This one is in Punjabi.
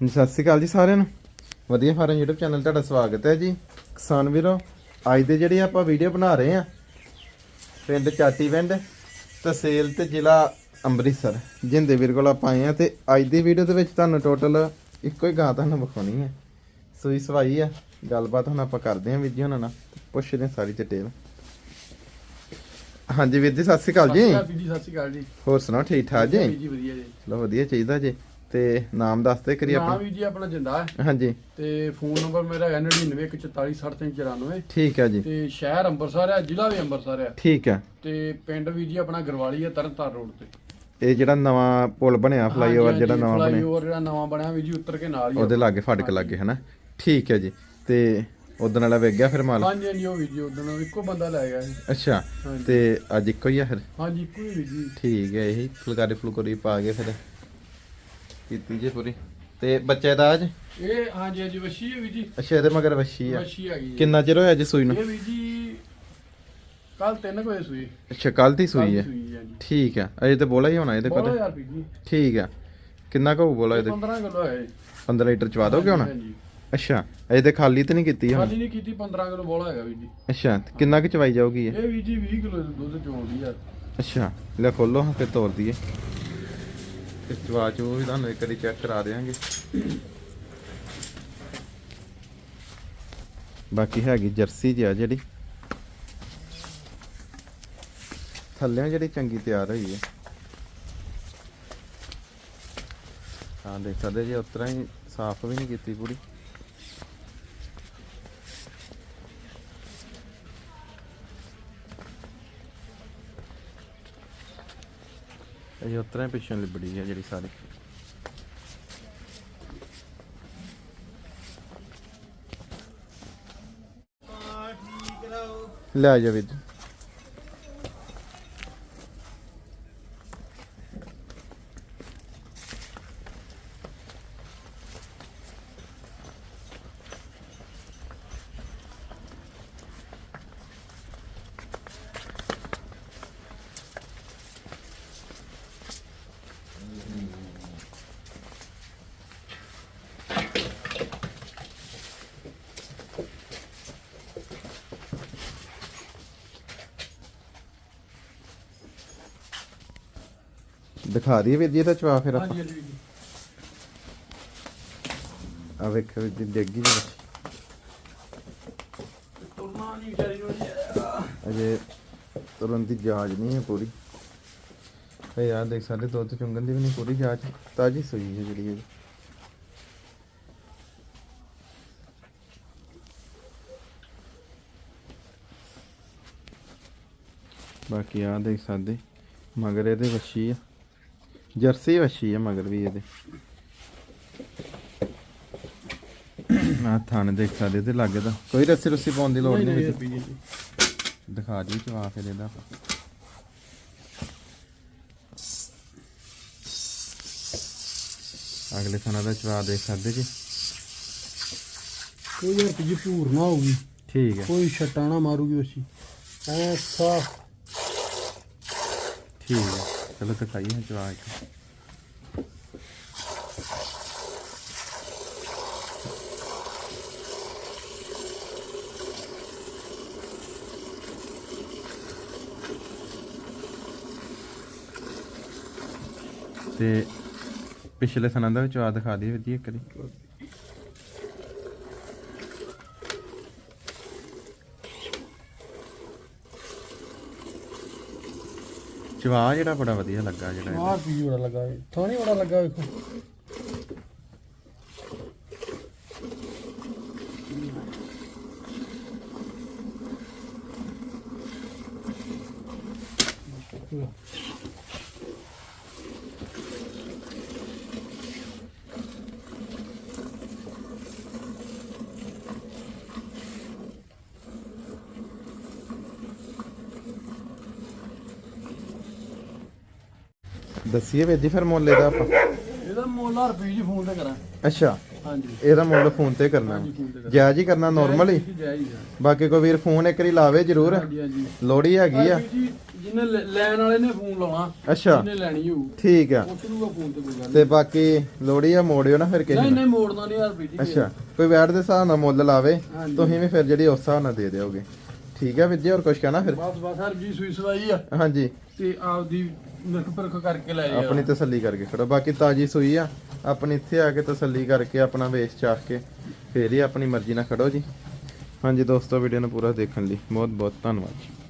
ਜੀ, ਸਤਿ ਸ਼੍ਰੀ ਅਕਾਲ ਜੀ ਸਾਰਿਆਂ ਨੂੰ। ਵਧੀਆ ਫਾਰਮ YouTube ਚੈਨਲ ਤੁਹਾਡਾ ਸਵਾਗਤ ਹੈ ਜੀ। ਕਿਸਾਨ ਵੀਰੋ ਅੱਜ ਦੇ ਜਿਹੜੀ ਆਪਾਂ ਵੀਡੀਓ ਬਣਾ ਰਹੇ ਆ ਪਿੰਡ ਚਾਟੀਵਿੰਡ ਤਹਿਸੀਲ ਤੇ ਜ਼ਿਲ੍ਹਾ ਅੰਮ੍ਰਿਤਸਰ ਜਿੰਦੇ ਵੀਰ ਕੋਲ ਆਪਾਂ ਆਏ ਆ ਤੇ ਅੱਜ ਦੀ ਵੀਡੀਓ ਦੇ ਵਿੱਚ ਤੁਹਾਨੂੰ ਟੋਟਲ ਇੱਕੋ ਹੀ ਗਾਂ ਤੁਹਾਨੂੰ ਵਿਖਾਉਣੀ ਹੈ। ਸੂਈ ਸਵਾਈ ਆ ਗੱਲਬਾਤ ਹੁਣ ਆਪਾਂ ਕਰਦੇ ਆ ਵੀਰ ਜੀ ਉਹਨਾਂ ਨਾਲ ਪੁੱਛਦੇ ਸਾਰੀ ਡਿਟੇਲ ਹਾਂਜੀ ਵੀਰ ਜੀ ਸਤਿ ਸ਼੍ਰੀ ਅਕਾਲ ਜੀ। ਸਤਿ ਸ਼੍ਰੀ ਅਕਾਲ ਜੀ ਹੋਰ ਸੁਣਾਓ ਠੀਕ ਠਾਕ ਜੀ? ਜੀ ਜੀ ਵਧੀਆ ਜੀ। ਚਲੋ ਵਧੀਆ ਚਾਹੀਦਾ ਜੀ। ਤੇ ਨਾਮ ਦੱਸਦੇ ਕਰੀ ਨਾਮ ਆਪਾਂ ਵੀ ਜੀ ਆਪਣਾ ਜਿੰਦਾ ਹੈ। ਹਾਂਜੀ। ਤੇ ਫੋਨ ਨੰਬਰ ਮੇਰਾ ਹੈ 9914466394 ਠੀਕ ਹੈ ਜੀ। ਤੇ ਸ਼ਹਿਰ ਅੰਮ੍ਰਿਤਸਰ ਹੈ ਜ਼ਿਲ੍ਹਾ ਵੀ ਅੰਮ੍ਰਿਤਸਰ ਹੈ। ਠੀਕ ਹੈ। ਤੇ ਪਿੰਡ ਵੀ ਜੀ ਆਪਣਾ ਗਰਵਾਲੀ ਹੈ ਤਰਨਤਾਰਨ ਰੋਡ ਤੇ। ਇਹ ਜਿਹੜਾ ਨਵਾਂ ਪੁਲ ਬਣਿਆ ਫਲਾਈਓਵਰ ਜਿਹੜਾ ਨਵਾਂ ਬਣਿਆ। ਫਲਾਈਓਵਰ ਜਿਹੜਾ ਨਵਾਂ ਬਣਿਆ ਵੀ ਜੀ ਉੱਤਰ ਕੇ ਨਾਲ ਹੀ। ਉਹਦੇ ਲਾਗੇ ਫਾਟਕ ਲਾਗੇ ਹਨਾ? ਠੀਕ ਹੈ ਜੀ। ਤੇ ਉਦੋਂ ਵਾਲਾ ਵੇਖ ਗਿਆ ਫਿਰ ਮਾਲ? ਹਾਂਜੀ ਹਾਂਜੀ ਉਹ ਵੀ ਜੀ ਉਦੋਂ ਇੱਕੋ ਬੰਦਾ ਲੈ ਗਿਆ ਸੀ। ਅੱਛਾ। ਤੇ ਅੱਜ ਇੱਕੋ ਹੀ ਆ ਫਿਰ? ਹਾਂਜੀ ਇੱਕੋ ਹੀ ਵੀ ਜੀ। ਠੀਕ ਹੈ ਇਹੀ ਫੁਲਕਾਰੀ ਫੁਲਕਾਰੀ ਪਾ ਕੇ ਫਿਰ ਕੀਤੀ ਜੇ ਪੂਰੀ। ਤੇ ਬੱਚੇ ਦਾ ਅੱਜ? ਇਹ ਹਾਂਜੀ ਹਾਂਜੀ ਵਸ਼ੀ ਹੈ ਵੀ ਜੀ। ਅੱਛਾ ਇਹਦੇ ਮਗਰ ਵੱਛੀ ਆ। ਵਸ਼ੀ ਹੈਗੀ ਹੈ। ਕਿੰਨਾ ਚਿਰ ਹੋਇਆ ਜੀ ਸੂਈ ਨੂੰ? ਇਹ ਵੀ ਜੀ ਕੱਲ 3 ਵਜੇ ਸੂਈ। ਅੱਛਾ ਕੱਲ ਦੀ ਸੂਈ ਹੈ। ਸੂਈ ਹੈ ਜੀ। ਠੀਕ ਹੈ ਅਜੇ ਤੇ ਬੋਲਾ ਹੀ ਹੋਣਾ ਇਹਦੇ ਕੋਲ। ਜੀ। ਠੀਕ ਹੈ ਕਿੰਨਾ ਕੁ ਬੋਲਾ ਇਹਦੇ? 15 ਕਿਲੋ ਹੈ 15 ਲੀਟਰ ਚਵਾ ਦੋਗੇ ਹੁਣ? ਹਾਂਜੀ ਅੱਛਾ ਅਜੇ ਤੇ ਖਾਲੀ ਤੇ ਨਹੀਂ ਕੀਤੀ ਹੁਣ? ਖਾਲੀ ਨਹੀਂ ਕੀਤੀ 15 ਕਿਲੋ ਬੋਲਾ ਹੈਗਾ ਵੀ ਜੀ। ਅੱਛਾ ਤੇ ਕਿੰਨਾ ਕੁ ਚਵਾਈ ਜਾਊਗੀ ਇਹ? ਇਹ ਵੀ ਜੀ 20 ਕਿਲੋ ਦੁੱਧ ਚੋਂਦੀ ਆ। ਅੱਛਾ ਲੈ ਖੋਲੋ ਹਾਂ ਫਿਰ ਤੋੜ ਦਈਏ। ਤੇ ਚਵਾ ਚੋ ਵੀ ਤੁਹਾਨੂੰ ਇੱਕ ਵਾਰੀ ਚੈੱਕ ਕਰਾ ਦੇਵਾਂਗੇ ਬਾਕੀ ਹੈਗੀ ਜਰਸੀ ਜੀ ਆ ਜਿਹੜੀ। ਥੱਲਿਆਂ ਜਿਹੜੀ ਚੰਗੀ ਤਿਆਰ ਹੋਈ ਹੈ। ਹਾਂ, ਦੇਖ ਸਕਦੇ ਜੀ ਉਤਰਾ ਹੀ ਸਾਫ਼ ਵੀ ਨਹੀਂ ਕੀਤੀ ਪੂਰੀ। ਇਹ ਉਤਰਾ ਪਿੱਛੋਂ ਲਿਬੜੀ ਹੈ ਜਿਹੜੀ ਸਾਰੀ। ਲੈ ਜਾ ਵੀਰ। ਦਿਖਾ ਦਈਏ ਵੀਰ ਜੀ ਇਹਦਾ ਚਵਾ ਫਿਰ ਆਪਾਂ। ਹਾਂਜੀ ਹਾਂਜੀ ਜੀ ਆ ਵੇਖੋ ਵੀਰ ਜੀ ਡਿੱਗੀ ਜੀ। ਬੱਚੀ। ਤੁਰਨਾ ਨਹੀਂ ਵਿਚਾਰੀ ਨੂੰ ਜੀ। ਅਜੇ ਤੁਰਨ ਦੀ ਜਾਂਚ ਨਹੀਂ ਹੈ ਪੂਰੀ। ਇਹ ਯਾਰ ਦੇਖ ਸਾਡੇ ਦੁੱਧ ਚੁੰਗਣ ਦੀ ਵੀ ਨਹੀਂ ਪੂਰੀ ਜਾਂਚ। ਤਾਜੀ ਸੂਈ ਹੈ ਜਿਹੜੀ ਇਹ। ਬਾਕੀ ਆ ਦੇਖ ਸਕਦੇ ਮਗਰ ਇਹਦੇ ਵੱਛੀ ਆ। ਜਰਸੀ ਵੱਛੀ ਆ ਮਗਰ ਵੀ ਇਹਦੇ। ਆ ਥਣ ਦੇਖ ਸਕਦੇ ਤੇ ਲੱਗੇ ਦਾ ਕੋਈ ਰੱਸੀ ਰੁੱਸੀ ਪਾਉਣ ਦੀ ਲੋੜ ਨਹੀਂ ਵਿੱਚ। ਦਿਖਾ ਜੀ ਚਵਾ ਫਿਰ ਇਹਦਾ ਅਗਲੇ ਥਾਣਾ ਦਾ ਚਵਾ ਦੇਖ ਸਕਦੇ ਜੀ। ਕੋਈ ਯਾਰ ਜੀ ਭੂਰ ਨਾ ਹੋਊਗੀ। ਠੀਕ ਹੈ। ਕੋਈ ਛੱਟਾ ਨਾ ਮਾਰੂਗੀ ਉਸੀ ਐ ਸਾਫ਼ ਠੀਕ ਹੈ। ਚਲੋ ਦਿਖਾਈਏ ਚਵਾ ਕੇ ਤੇ ਪਿਛਲੇ ਸਨਾਂ ਦਾ ਵੀ ਚਵਾ ਦਿਖਾ ਦਈਏ ਵਧੀਆ ਕਰੀ ਚਵਾ ਜਿਹੜਾ ਬੜਾ ਵਧੀਆ ਲੱਗਾ ਜਿਹੜਾ ਆਹ ਪੀ ਬੜਾ ਲੱਗਾ ਥਾਣੀ ਬੜਾ ਲੱਗਾ ਵੇਖੋ। ਦੱਸੀਏ ਵੀਰ ਜੀ ਫਿਰ ਮੁੱਲ ਇਹਦਾ ਆਪਾਂ? ਇਹਦਾ ਮੁੱਲ ਆ ਰੁਪਏ ਜੀ ਫੋਨ ਤੇ ਕਰਾਂ। ਅੱਛਾ। ਹਾਂਜੀ। ਇਹਦਾ ਮੁੱਲ ਫੋਨ ਤੇ ਕਰਨਾ। ਹਾਂਜੀ ਤੇ ਜਾਇਜ਼ ਹੀ ਕਰਨਾ ਨਾਰਮਲ ਹੀ ਜੀ। ਬਾਕੀ ਕੋਈ ਵੀਰ ਫੋਨ ਇੱਕ ਵਾਰੀ ਲਾਵੇ ਜ਼ਰੂਰ। ਹਾਂਜੀ ਹਾਂਜੀ। ਲੋੜੀ ਹੈਗੀ ਆ। ਪਰ ਵੀ ਜੀ ਜਿਹਨੇ ਲੈ- ਲੈਣ ਵਾਲੇ ਨੇ ਫੋਨ ਲਾਉਣਾ ਅੱਛਾ। ਜਿਹਨੇ ਲੈਣੀ ਹੋਊ ਠੀਕ ਆ। ਪੁੱਛ ਲੂਗਾ ਫੋਨ ਤੇ ਕੋਈ ਗੱਲ ਤੇ ਬਾਕੀ ਲੋੜੀ ਆ ਮੋੜਿਓ ਨਾ ਫਿਰ ਨਹੀਂ ਕਿਸੇ ਨਹੀਂ ਨੂੰ। ਨਹੀਂ ਮੋੜਨਾ ਨਹੀਂ ਯਾਰ ਬੀਜੀ ਅੱਛਾ। ਕੋਈ ਵੈਟ ਦੇ ਹਿਸਾਬ ਨਾਲ ਮੁੱਲ ਲਾਵੇ ਹਾਂਜੀ। ਤੁਸੀਂ ਵੀ ਫਿਰ ਜਿਹੜੀ ਉਸ ਹਿਸਾਬ ਨਾਲ ਦੇ ਦਿਓਗੇ। ਠੀਕ ਆ ਵੀਰ ਜੀ ਹੋਰ ਕੁਝ ਕਹਿਣਾ ਫਿਰ? ਬਸ ਬਸ ਹਰ ਜੀ ਸੂਈ ਸਵਾਈ ਆ। ਹਾਂਜੀ। ਤੇ ਆਪਦੀ ਨਿਰਖ ਪਰਖ ਕਰਕੇ ਲੈ ਜਾ ਆਪਣੀ ਤਸੱਲੀ ਕਰਕੇ ਖੜੋ। ਬਾਕੀ ਤਾਜੀ ਸੂਈ ਆ। ਆਪਣੀ ਇੱਥੇ ਆ ਕੇ ਤਸੱਲੀ ਕਰਕੇ, ਆਪਣਾ ਵੇਚ ਚਾਖ ਕੇ, ਫੇਰ ਹੀ ਆਪਣੀ ਮਰਜ਼ੀ ਨਾਲ ਖੜੋ ਜੀ। ਹਾਂਜੀ ਦੋਸਤੋ ਵੀਡੀਓ ਨੂੰ ਪੂਰਾ ਦੇਖਣ ਲਈ ਬਹੁਤ ਬਹੁਤ ਧੰਨਵਾਦ